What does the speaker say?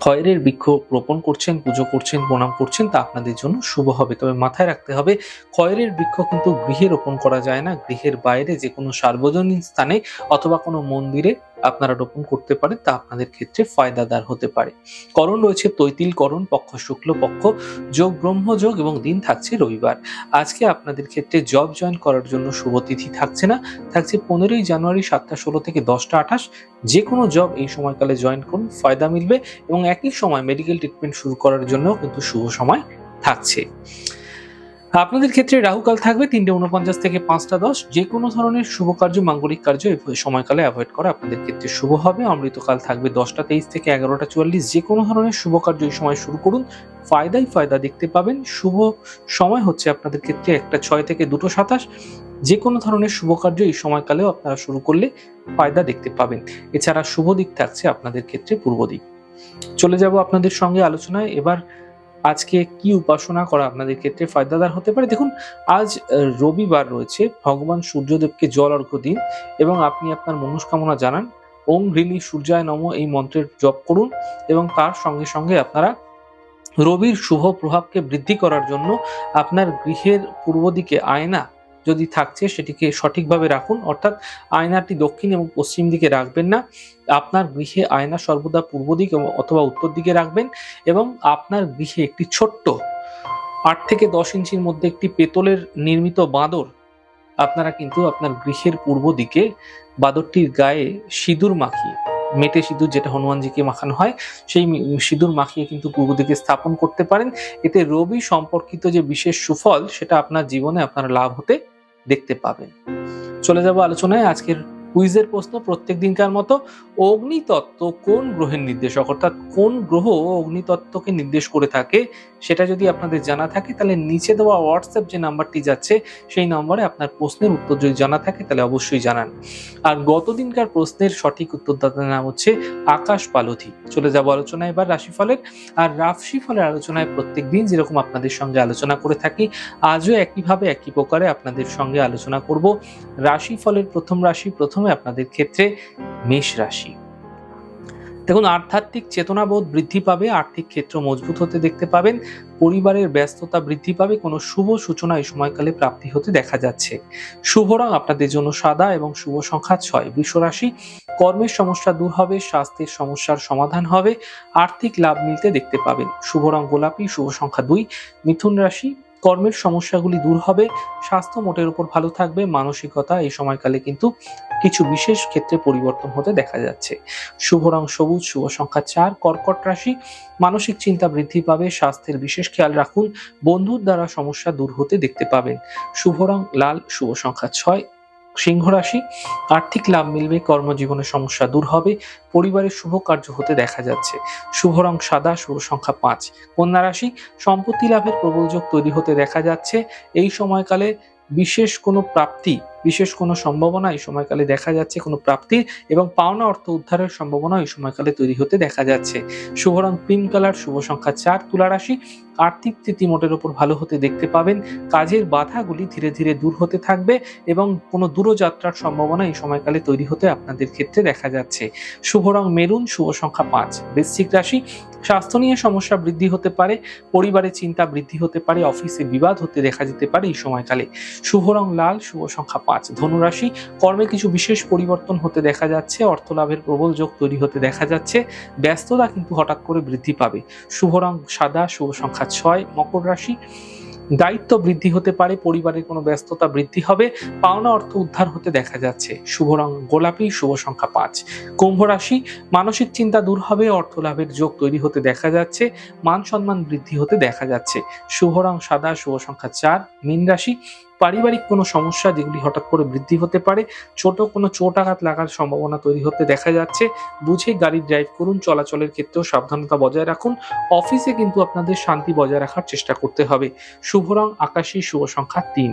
খয়েরের বৃক্ষ রোপণ করছেন, পুজো করছেন, প্রণাম করছেন, তা আপনাদের জন্য শুভ হবে। তবে মাথায় রাখতে হবে, খয়রের বৃক্ষ কিন্তু গৃহে রোপণ করা যায় না। গৃহের বাইরে যে কোনো সার্বজনীন স্থানে অথবা কোনো মন্দিরে আপনারা রোপণ করতে পারেন, তা আপনাদের ক্ষেত্রে ফায়দাদার হতে পারে। করণ রয়েছে তৈতিল করণ, পক্ষ শুক্ল পক্ষ, যোগ ব্রহ্মযোগ এবং দিন থাকছে রবিবার। আজকে আপনাদের ক্ষেত্রে জব জয়েন করার জন্য শুভ তিথি থাকছে না। থাকছে পনেরোই জানুয়ারি সাতটা ষোলো থেকে দশটা আঠাশ। যে কোনো জব এই সময়কালে জয়েন করুন, ফায়দা মিলবে এবং একই সময় মেডিকেল ট্রিটমেন্ট শুরু করার জন্য কিন্তু শুভ সময় থাকছে। আপনাদের ক্ষেত্রে রাহুকাল থাকবে তিনটে উনপঞ্চাশ থেকে পাঁচটা দশ। যে কোনো ধরনের শুভ কার্য, মাঙ্গলিক কার্য এই সময়কালে অ্যাভয়েড করা আপনাদের ক্ষেত্রে শুভ হবে। অমৃতকাল থাকবে দশটা তেইশ থেকে এগারোটা চুয়াল্লিশ। যে কোনো ধরনের শুভ কার্য এই সময় শুরু করুন। ফায়দাই ফায়দা দেখতে পাবেন। শুভ সময় হচ্ছে আপনাদের ক্ষেত্রে একটা ছয় থেকে দুটো সাতাশ। যে কোনো ধরনের শুভ কার্য এই সময়কালেও আপনারা শুরু করলে ফায়দা দেখতে পাবেন। এছাড়া শুভ দিক থাকছে আপনাদের ক্ষেত্রে পূর্ব দিক। চলে যাব আপনাদের সঙ্গে আলোচনায়। এবার আজকে কি উপাসনা করা আপনাদের ক্ষেত্রে ফায়দাদার হতে পারে? দেখুন, আজ রবিবার রয়েছে ভগবান সূর্যদেবকে জল অর্ঘ্য দিন এবং আপনি আপনার মনস্কামনা জানান ওম হৃণী সূর্যায় নম এই মন্ত্রের জপ করুন এবং তার সঙ্গে সঙ্গে আপনারা রবির শুভ প্রভাবকে বৃদ্ধি করার জন্য আপনার গৃহের পূর্ব দিকে আয়না যদি থাকছে সেটিকে সঠিকভাবে রাখুন, অর্থাৎ আয়নাটি দক্ষিণ এবং পশ্চিম দিকে রাখবেন না। আপনার গৃহে আয়না সর্বদা পূর্ব দিক অথবা উত্তর দিকে রাখবেন এবং আপনার গৃহে একটি ছোট্ট আট থেকে দশ ইঞ্চির মধ্যে একটি পেতলের নির্মিত বাঁদর, আপনারা কিন্তু আপনার গৃহের পূর্ব দিকে বাঁদরটির গায়ে সিঁদুর মাখিয়ে, মেটে সিঁদুর যেটা হনুমানজিকে মাখানো হয়, সেই সিঁদুর মাখিয়ে কিন্তু পূর্ব দিকে স্থাপন করতে পারেন। এতে রবি সম্পর্কিত যে বিশেষ সুফল, সেটা আপনার জীবনে আপনার লাভ হতে দেখতে পাবেন। চলে যাব আলোচনায়। আজকের কুইজের প্রশ্ন প্রত্যেক দিনকার মতো অগ্নিতত্ত্ব কোন গ্রহের নির্দেশক? অর্থাৎ কোন গ্রহ অগ্নিতত্ত্বকে নির্দেশ করে থাকে? সেটা যদি আপনাদের জানা থাকে, তাহলে নিচে দেওয়া হোয়াটসঅ্যাপ যে নাম্বারটি যাচ্ছে, সেই নম্বরে আপনার প্রশ্নের উত্তর যদি জানা থাকে, তাহলে অবশ্যই জানান। আর গত দিনকার প্রশ্নের সঠিক উত্তরদাতার নাম হচ্ছে আকাশ পালথি। চলে যাব আলোচনা এবার রাশিফলের। আর রাশিফলের আলোচনায় প্রত্যেক দিন যেরকম আপনাদের সঙ্গে আলোচনা করে থাকি, আজও একইভাবে একই প্রকারে আপনাদের সঙ্গে আলোচনা করব। রাশিফলের প্রথম রাশি, প্রথমে আপনাদের ক্ষেত্রে মেষ রাশি। দেখুন, আধ্যাত্মিক চেতনাবোধ বৃদ্ধি পাবে, আর্থিক ক্ষেত্র মজবুত হতে দেখতে পাবেন, পরিবারের ব্যস্ততা বৃদ্ধি পাবে, কোনো শুভ সূচনা এই সময়কালে প্রাপ্তি হতে দেখা যাচ্ছে। শুভ রং আপনাদের জন্য সাদা এবং শুভ সংখ্যা ছয়। রাশি, কর্মের সমস্যা দূর হবে, স্বাস্থ্যের সমস্যার সমাধান হবে, আর্থিক লাভ মিলতে দেখতে পাবেন। শুভ রং গোলাপি, শুভ সংখ্যা দুই। মিথুন রাশি কর্মের সমস্যাগুলি দূর হবে, স্বাস্থ্য মোটের উপর ভালো থাকবে, মানসিকতা এই সময়কালে কিন্তু কিছু বিশেষ ক্ষেত্রে পরিবর্তন হতে দেখা যাচ্ছে। শুভ রং সবুজ, শুভ সংখ্যা চার, কর্কট রাশি, মানসিক চিন্তা বৃদ্ধি পাবে, স্বাস্থ্যের বিশেষ খেয়াল রাখুন, বন্ধুর দ্বারা সমস্যা দূর হতে দেখতে পাবেন। শুভ রং লাল, শুভ সংখ্যা ছয় সিংহ রাশি, আর্থিক লাভ মিলবে কর্মজীবনের সমস্যা দূর হবে পরিবারের শুভ কার্য হতে দেখা যাচ্ছে। শুভ রং সাদা, শুভ সংখ্যা পাঁচ। কন্যা রাশি, সম্পত্তি লাভের প্রবল যোগ তৈরি হতে দেখা যাচ্ছে। এই সময়কালে বিশেষ কোনো প্রাপ্তি বিশেষ কোনো সম্ভাবনা এই সময়কালে দেখা যাচ্ছে, কোনো প্রাপ্তির এবং পাওনা অর্থ উদ্ধারের সম্ভাবনা এই সময়কালে তৈরি হতে দেখা যাচ্ছে। শুভ রং ক্রিম কালার, শুভ সংখ্যা চার, তুলা রাশি, আর্থিক স্থিতি মোটের ওপর ভালো হতে দেখতে পাবেন। কাজের বাধাগুলি ধীরে ধীরে দূর হতে থাকবে এবং কোনো দূরযাত্রার সম্ভাবনা এই সময়কালে তৈরি হতে আপনাদের ক্ষেত্রে দেখা যাচ্ছে। শুভ রং মেরুন, শুভ সংখ্যা পাঁচ। বৃশ্চিক রাশি, স্বাস্থ্য নিয়ে সমস্যা বৃদ্ধি হতে পারে, পরিবারে চিন্তা বৃদ্ধি হতে পারে, অফিসে বিবাদ হতে দেখা যেতে পারে এই সময়কালে। শুভ রং লাল, শুভ সংখ্যা পাঁচ ধনুরাশি, কর্মে কিছু বিশেষ পরিবর্তন হতে দেখা যাচ্ছে অর্থ লাভের প্রবল যোগ তৈরি হতে দেখা যাচ্ছে, ব্যস্ততা কিন্তু হঠাৎ করে বৃদ্ধি পাবে। শুভ রং সাদা, শুভ সংখ্যা ছয়, মকর রাশি, দায়িত্ব বৃদ্ধি হতে পারে, পরিবারের কোনো ব্যস্ততা বৃদ্ধি হবে, পাওনা অর্থ উদ্ধার হতে দেখা যাচ্ছে। শুভ রং গোলাপি, শুভ সংখ্যা পাঁচ। কুম্ভ রাশি, মানসিক চিন্তা দূর হবে অর্থ লাভের যোগ তৈরি হতে দেখা যাচ্ছে, মান সম্মান বৃদ্ধি হতে দেখা যাচ্ছে। শুভ রং সাদা, শুভ সংখ্যা চার। মীন রাশি পারিবারিক কোনো সমস্যা যেগুলি হঠাৎ করে বৃদ্ধি হতে পারে, ছোট কোনো চোট আঘাত লাগার সম্ভাবনা তৈরি হতে দেখা যাচ্ছে। বুঝে গাড়ি ড্রাইভ করুন, চলাচলের ক্ষেত্রেও সাবধানতা বজায় রাখুন। অফিসে কিন্তু আপনাদের শান্তি বজায় রাখার চেষ্টা করতে হবে। শুভ রং আকাশী শুভ সংখ্যা তিন।